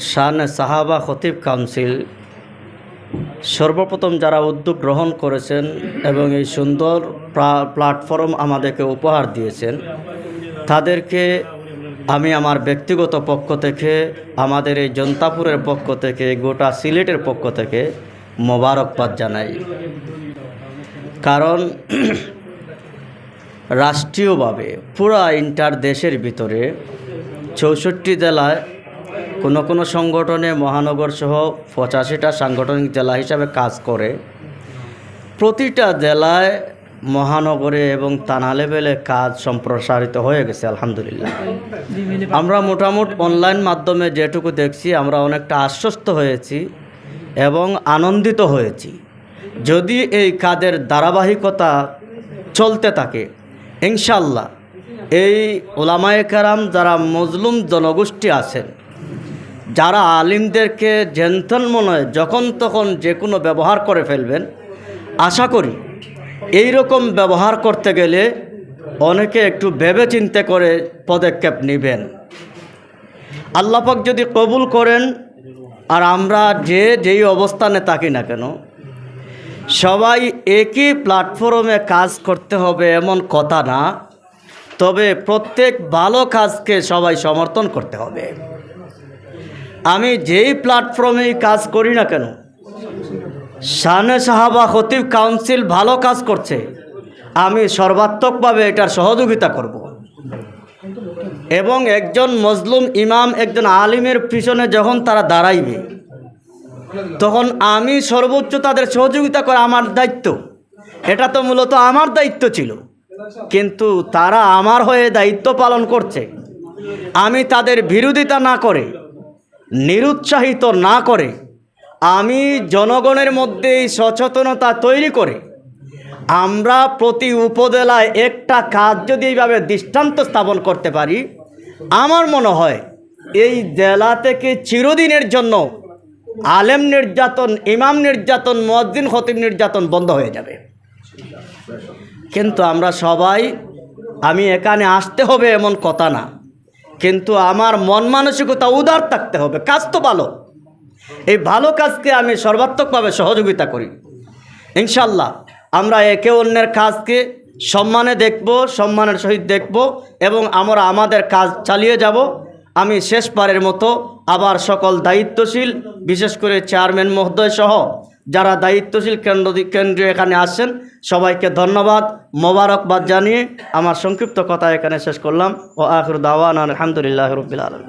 শান সাহাবা খতিব কাউন্সিল, সর্বপ্রথম যারা উদ্যোগ গ্রহণ করেছেন এবং এই সুন্দর প্ল্যাটফর্ম আমাদেরকে উপহার দিয়েছেন, তাদেরকে আমি আমার ব্যক্তিগত পক্ষ থেকে, আমাদের এই জনতাপুরের পক্ষ থেকে, গোটা সিলেটের পক্ষ থেকে মোবারকবাদ জানাই। কারণ রাষ্ট্রীয়ভাবে পুরা ইন্টার দেশের ভিতরে চৌষট্টি জেলায় কোনো কোনো সংগঠনে মহানগর সহ পঁচাশিটা সাংগঠনিক জেলা হিসাবে কাজ করে। প্রতিটা জেলায় মহানগরে এবং থানা লেভেলে কাজ সম্প্রসারিত হয়ে গেছে, আলহামদুলিল্লাহ। আমরা মোটামুটি অনলাইন মাধ্যমে যেটুকু দেখছি, আমরা অনেকটা আশ্বস্ত হয়েছি এবং আনন্দিত হয়েছি। যদি এই কাজের ধারাবাহিকতা চলতে থাকে ইনশাল্লাহ এই ওলামায়ে কারাম যারা মজলুম জনগোষ্ঠী আছেন যারা আলিমদেরকে জেনতন মনে হয়, যখন তখন যে কোনো ব্যবহার করে ফেলবেন, আশা করি এই রকম ব্যবহার করতে গেলে অনেকে একটু ভেবে চিন্তে করে পদক্ষেপ নেবেন। আল্লাপাক যদি কবুল করেন, আর আমরা যে যেই অবস্থানে থাকি না কেন, সবাই একই প্ল্যাটফর্মে কাজ করতে হবে এমন কথা না, তবে প্রত্যেক ভালো কাজকে সবাই সমর্থন করতে হবে। আমি যেই প্ল্যাটফর্মেই কাজ করি না কেন, শানে সাহাবা খতিব কাউন্সিল ভালো কাজ করছে, আমি সর্বাত্মকভাবে এটার সহযোগিতা করব। এবং একজন মজলুম ইমাম, একজন আলিমের পিছনে যখন তারা দাঁড়াইবে, তখন আমি সর্বোচ্চ তাদের সহযোগিতা করা আমার দায়িত্ব। এটা তো মূলত আমার দায়িত্ব ছিল। কিন্তু তারা আমার হয়ে দায়িত্ব পালন করছে। আমি তাদের বিরোধিতা না করে নিরুৎসাহিত না করে, আমি জনগণের মধ্যে সচেতনতা তৈরি করে, আমরা প্রতি উপজেলায় একটা কাজ যদি এইভাবে দৃষ্টান্ত স্থাপন করতে পারি, আমার মনে হয় এই জেলা থেকে চিরদিনের জন্য আলেম নির্যাতন, ইমাম নির্যাতন মসজিদ খতিব নির্যাতন বন্ধ হয়ে যাবে। কিন্তু আমরা সবাই, আমি এখানে আসতে হবে এমন কথা না। কিন্তু আমার মন মানসিকতা উদার থাকতে হবে, কাজ তো ভালো। এই ভালো কাজকে আমি সর্বাত্মকভাবে সহযোগিতা করি। ইনশাল্লাহ আমরা একে অন্যের কাজকে সম্মানে দেখব, সম্মানের সহিত দেখব এবং আমরা আমাদের কাজ চালিয়ে যাব। আমি শেষবারের মতো আবার সকল দায়িত্বশীল, বিশেষ করে চেয়ারম্যান মহোদয় সহ যারা দায়িত্বশীল কেন্দ্র কেন্দ্রীয় এখানে আসছেন, সবাইকে ধন্যবাদ, মোবারকবাদ জানিয়ে আমার সংক্ষিপ্ত কথা এখানে শেষ করলাম। ও আখর দাওয়ান আলহামদুলিল্লাহ রবিল আলম